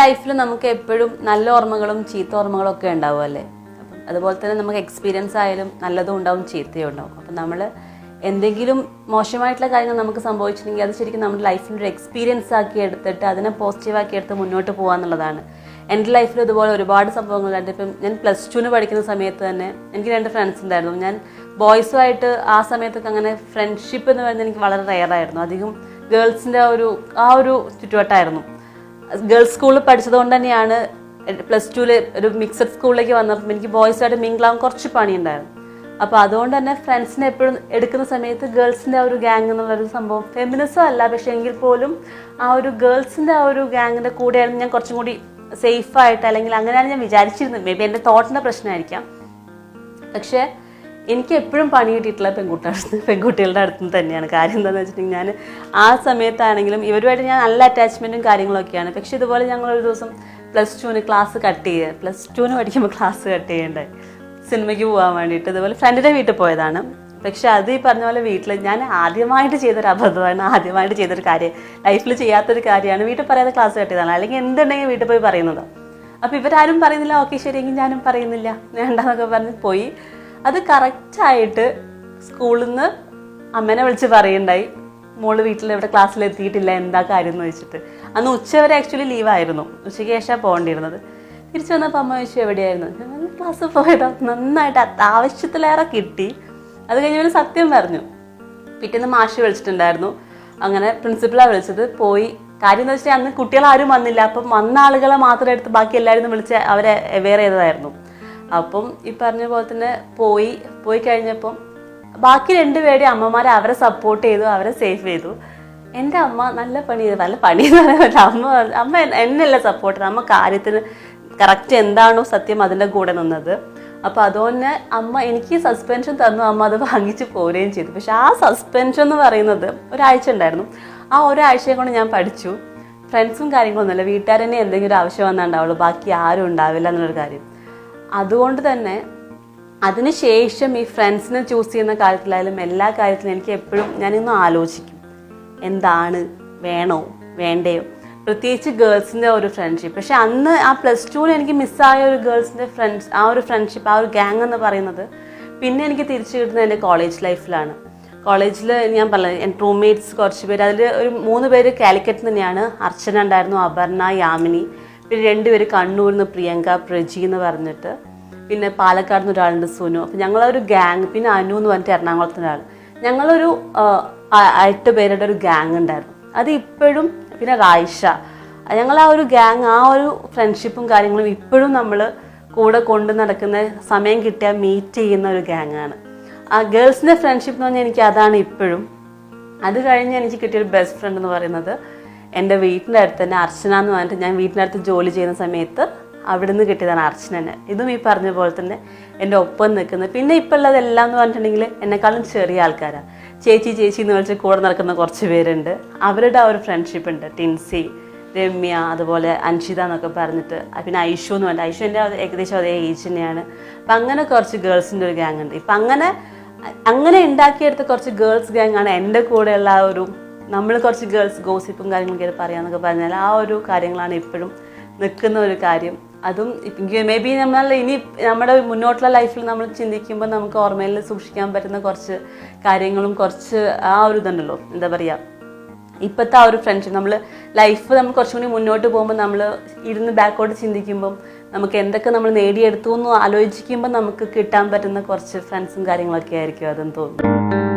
ലൈഫിൽ നമുക്ക് എപ്പോഴും നല്ല ഓർമ്മകളും ചീത്ത ഓർമ്മകളും ഒക്കെ ഉണ്ടാവും അല്ലേ? അപ്പം അതുപോലെ തന്നെ നമുക്ക് എക്സ്പീരിയൻസ് ആയാലും നല്ലതും ഉണ്ടാവും ചീത്തയും ഉണ്ടാവും. അപ്പം നമ്മൾ എന്തെങ്കിലും മോശമായിട്ടുള്ള കാര്യങ്ങൾ നമുക്ക് സംഭവിച്ചിട്ടുണ്ടെങ്കിൽ അത് ശരിക്കും നമ്മുടെ ലൈഫിന്റെ ഒരു എക്സ്പീരിയൻസ് ആക്കി എടുത്തിട്ട് അതിനെ പോസിറ്റീവ് ആക്കി എടുത്ത് മുന്നോട്ട് പോകുക എന്നുള്ളതാണ്. എന്റെ ലൈഫിൽ ഇതുപോലെ ഒരുപാട് സംഭവങ്ങളുണ്ട് ഇപ്പം ഞാൻ പ്ലസ് ടുവിന് പഠിക്കുന്ന സമയത്ത് തന്നെ എനിക്ക് രണ്ട് ഫ്രണ്ട്സ് ഉണ്ടായിരുന്നു. ഞാൻ ബോയ്സുമായിട്ട് ആ സമയത്തൊക്കെ അങ്ങനെ ഫ്രണ്ട്ഷിപ്പ് എന്ന് പറയുന്നത് എനിക്ക് വളരെ റെയർ ആയിരുന്നു. അധികം ഗേൾസിന്റെ ഒരു ആ ഒരു ചുറ്റുവട്ടമായിരുന്നു ഗേൾസ് സ്കൂളിൽ പഠിച്ചതുകൊണ്ട് തന്നെയാണ് പ്ലസ് ടുവിൽ ഒരു മിക്സഡ് സ്കൂളിലേക്ക് വന്നപ്പോൾ എനിക്ക് ബോയ്സായിട്ട് മിങ്കിളാവാൻ കുറച്ച് പണിയുണ്ടായിരുന്നു. അപ്പോൾ അതുകൊണ്ട് തന്നെ ഫ്രണ്ട്സിനെ എപ്പോഴും എടുക്കുന്ന സമയത്ത് ഗേൾസിന്റെ ആ ഒരു എന്നുള്ള ഒരു സംഭവം ഫെമിനിസം അല്ല പക്ഷേ എങ്കിൽ പോലും ആ ഒരു ഗേൾസിന്റെ ആ ഒരു ഗാങ്ങിന്റെ കൂടെയായിരുന്നു ഞാൻ കുറച്ചും കൂടി സേഫായിട്ട് അല്ലെങ്കിൽ അങ്ങനെയാണ് ഞാൻ വിചാരിച്ചിരുന്നത്. മേ ബി എന്റെ തോട്ടിന്റെ പ്രശ്നമായിരിക്കാം. പക്ഷേ എനിക്ക് എപ്പോഴും പണി കിട്ടിയിട്ടുള്ള പെൺകുട്ടികളുടെ പെൺകുട്ടികളുടെ അടുത്ത് തന്നെയാണ്. കാര്യം എന്താണെന്ന് വെച്ചിട്ടുണ്ടെങ്കിൽ ഞാൻ ആ സമയത്താണെങ്കിലും ഇവരുമായിട്ട് ഞാൻ നല്ല അറ്റാച്ച്മെന്റും കാര്യങ്ങളൊക്കെയാണ്. പക്ഷേ ഇതുപോലെ ഞങ്ങൾ ഒരു ദിവസം പ്ലസ് ടുവിന് ക്ലാസ് കട്ട് ചെയ്യുക പ്ലസ് ടുവിന് പഠിക്കുമ്പോൾ ക്ലാസ് കട്ട് ചെയ്യേണ്ടത് സിനിമയ്ക്ക് പോകാൻ വേണ്ടിയിട്ട്. ഇതുപോലെ ഫ്രണ്ടിന്റെ വീട്ടിൽ പോയതാണ്. പക്ഷെ അത് ഈ പറഞ്ഞ പോലെ വീട്ടിൽ ഞാൻ ആദ്യമായിട്ട് ചെയ്തൊരു അബദ്ധമാണ്. ആദ്യമായിട്ട് ചെയ്തൊരു കാര്യം ലൈഫിൽ ചെയ്യാത്തൊരു കാര്യമാണ്. വീട്ടിൽ പറയാതെ ക്ലാസ് കട്ട് ചെയ്തതാണ്. അല്ലെങ്കിൽ എന്തുണ്ടെങ്കിൽ വീട്ടിൽ പോയി പറയുന്നത്. അപ്പോൾ ഇവരാരും പറയുന്നില്ല ഓക്കെ ശരിയെങ്കിൽ ഞാനും പറയുന്നില്ല. വേണ്ടെന്നൊക്കെ പറഞ്ഞ് പോയി. അത് കറക്റ്റായിട്ട് സ്കൂളിൽ നിന്ന് അമ്മനെ വിളിച്ച് പറയുണ്ടായി. മോൾ വീട്ടിൽ ഇവിടെ ക്ലാസ്സിൽ എത്തിയിട്ടില്ല എന്താ കാര്യം എന്ന് വെച്ചിട്ട് അന്ന് ഉച്ചവരെ ആക്ച്വലി ലീവായിരുന്നു ഉച്ചയ്ക്ക് ശേഷമാണ് പോകേണ്ടിയിരുന്നത് തിരിച്ചു വന്നപ്പോൾ അമ്മ ചോദിച്ചു എവിടെയായിരുന്നു? ഞാൻ ക്ലാസ് പോയതാ. നന്നായിട്ട് ആവശ്യത്തിലേറെ കിട്ടി. അത് കഴിഞ്ഞ് സത്യം പറഞ്ഞു. പിറ്റേന്ന് മാഷ് വിളിച്ചിട്ടുണ്ടായിരുന്നു. അങ്ങനെ പ്രിൻസിപ്പളാണ് വിളിച്ചത് പോയി. കാര്യം എന്ന് വെച്ചാൽ അന്ന് കുട്ടികൾ ആരും വന്നില്ല. അപ്പം വന്ന ആളുകളെ മാത്രം എടുത്ത് ബാക്കി എല്ലാവരും വിളിച്ച് അവരെ അവെയർ ചെയ്തതായിരുന്നു. അപ്പം ഈ പറഞ്ഞ പോലെ തന്നെ പോയി പോയി കഴിഞ്ഞപ്പം ബാക്കി രണ്ടുപേരെ അമ്മമാരെ അവരെ സപ്പോർട്ട് ചെയ്തു അവരെ സേഫ് ചെയ്തു. എന്റെ അമ്മ നല്ല പണി ചെയ്തു. നല്ല പണി എന്ന് പറ്റില്ല. അമ്മ അമ്മ എന്നല്ല സപ്പോർട്ട് അമ്മ കാര്യത്തിന് കറക്റ്റ് എന്താണോ സത്യം അതിന്റെ കൂടെ നിന്നത്. അപ്പോൾ അതുകൊണ്ട് അമ്മ എനിക്ക് സസ്പെൻഷൻ തന്നു. അമ്മ അത് വാങ്ങിച്ച് പോരുകയും ചെയ്തു. പക്ഷെ ആ സസ്പെൻഷൻ എന്ന് പറയുന്നത് ഒരാഴ്ച ഉണ്ടായിരുന്നു. ആ ഒരാഴ്ചയെ കൊണ്ട് ഞാൻ പഠിച്ചു. ഫ്രണ്ട്സും കാര്യങ്ങളൊന്നുമില്ല. വീട്ടുകാരനെ എന്തെങ്കിലും ആവശ്യം വന്നുണ്ടാവുള്ളൂ ബാക്കി ആരും ഉണ്ടാവില്ല എന്നുള്ളൊരു കാര്യം. അതുകൊണ്ട് തന്നെ അതിനുശേഷം ഈ ഫ്രണ്ട്സിനെ ചൂസ് ചെയ്യുന്ന കാര്യത്തിലായാലും എല്ലാ കാര്യത്തിലും എനിക്ക് എപ്പോഴും ഞാനിന്ന് ആലോചിക്കും. എന്താണ്? വേണോ? വേണ്ടയോ? പ്രത്യേകിച്ച് ഗേൾസിന്റെ ഒരു ഫ്രണ്ട്ഷിപ്പ് പക്ഷെ അന്ന് ആ പ്ലസ് ടുവിൽ എനിക്ക് മിസ്സായ ഒരു ഗേൾസിന്റെ ഫ്രണ്ട്സ് ആ ഒരു ഫ്രണ്ട്ഷിപ്പ് ആ ഒരു ഗ്യാങ് എന്ന് പറയുന്നത് പിന്നെ എനിക്ക് തിരിച്ചു കിട്ടുന്നത് എന്റെ കോളേജ് ലൈഫിലാണ് കോളേജിൽ ഞാൻ പറഞ്ഞത് എന്റെ റൂംമേറ്റ്സ് കുറച്ച് പേര് അതിൽ ഒരു മൂന്ന് പേര് കാലിക്കറ്റ് തന്നെയാണ്. അർച്ചന ഉണ്ടായിരുന്നു അപർണ യാമിനി. പിന്നെ രണ്ടുപേര് കണ്ണൂരിൽ നിന്ന് പ്രിയങ്ക പ്രജി എന്ന് പറഞ്ഞിട്ട്. പിന്നെ പാലക്കാട് നിന്ന് ഒരാളുണ്ട് സുനു. അപ്പം ഞങ്ങളൊരു ഗ്യാങ് പിന്നെ അനു എന്ന് പറഞ്ഞിട്ട് എറണാകുളത്ത് ഒരാൾ. ഞങ്ങളൊരു എട്ട് പേരുടെ ഒരു ഗ്യാങ് ഉണ്ടായിരുന്നു. അത് ഇപ്പോഴും പിന്നെ റായിഷ ഞങ്ങൾ ആ ഒരു ഗ്യാങ് ആ ഒരു ഫ്രണ്ട്ഷിപ്പും കാര്യങ്ങളും ഇപ്പോഴും നമ്മൾ കൂടെ കൊണ്ട് നടക്കുന്ന സമയം കിട്ടിയാൽ മീറ്റ് ചെയ്യുന്ന ഒരു ഗ്യാങ്ങാണ് ആ ഗേൾസിന്റെ ഫ്രണ്ട്ഷിപ്പ് എന്ന് പറഞ്ഞാൽ എനിക്ക് അതാണ് ഇപ്പോഴും. അത് കഴിഞ്ഞ് എനിക്ക് കിട്ടിയൊരു ബെസ്റ്റ് ഫ്രണ്ട് എന്ന് പറയുന്നത് എന്റെ വീട്ടിന്റെ അടുത്ത് തന്നെ അർച്ചന എന്ന് പറഞ്ഞിട്ട് ഞാൻ വീട്ടിന്റെ അടുത്ത് ജോലി ചെയ്യുന്ന സമയത്ത് അവിടെ നിന്ന് കിട്ടിയതാണ് അർച്ചനനെ. ഇതും ഈ പറഞ്ഞ പോലെ തന്നെ എന്റെ ഒപ്പം നിൽക്കുന്നത് പിന്നെ ഇപ്പം ഉള്ളതെല്ലാം എന്ന് പറഞ്ഞിട്ടുണ്ടെങ്കിൽ എന്നെക്കാളും ചെറിയ ആൾക്കാരാണ് ചേച്ചി ചേച്ചി എന്ന് വിളിച്ച് കൂടെ നടക്കുന്ന കുറച്ച് പേരുണ്ട്. അവരുടെ ആ ഒരു ഫ്രണ്ട്ഷിപ്പ് ഉണ്ട്. ടിൻസി രമ്യ അതുപോലെ അൻഷിത എന്നൊക്കെ പറഞ്ഞിട്ട്. പിന്നെ ഐഷു എന്ന് പറഞ്ഞിട്ട്. ഐഷു എന്റെ ഏകദേശം അതേ ഏജ് തന്നെയാണ്. അപ്പം അങ്ങനെ കുറച്ച് ഗേൾസിന്റെ ഒരു ഗ്യാങ് ഉണ്ട്. ഇപ്പം അങ്ങനെ അങ്ങനെ ഉണ്ടാക്കിയെടുത്ത കുറച്ച് ഗേൾസ് ഗ്യാങ് ആണ് എന്റെ കൂടെയുള്ള ആ ഒരു നമ്മൾ കുറച്ച് ഗേൾസ് ഗോസിപ്പും കാര്യങ്ങളൊക്കെ പറയാമെന്നൊക്കെ പറഞ്ഞാൽ ആ ഒരു കാര്യങ്ങളാണ് എപ്പോഴും നിൽക്കുന്ന ഒരു കാര്യം. അതും മേ ബി നമ്മൾ ഇനി നമ്മുടെ മുന്നോട്ടുള്ള ലൈഫിൽ നമ്മൾ ചിന്തിക്കുമ്പോൾ നമുക്ക് ഓർമ്മയിൽ സൂക്ഷിക്കാൻ പറ്റുന്ന കുറച്ച് കാര്യങ്ങളും കുറച്ച് ആ ഒരു ഇതുണ്ടല്ലോ. എന്താ പറയുക ഇപ്പോഴത്തെ ആ ഒരു ഫ്രണ്ട്ഷിപ്പ് നമ്മൾ ലൈഫ് നമ്മൾ കുറച്ചും കൂടി മുന്നോട്ട് പോകുമ്പോൾ നമ്മൾ ഇരുന്ന് ബാക്കോട്ട് ചിന്തിക്കുമ്പം നമുക്ക് എന്തൊക്കെ നമ്മൾ നേടിയെടുത്തു എന്ന് ആലോചിക്കുമ്പോൾ നമുക്ക് കിട്ടാൻ പറ്റുന്ന കുറച്ച് ഫ്രണ്ട്സും കാര്യങ്ങളൊക്കെ ആയിരിക്കും അതെന്ന് തോന്നുന്നു.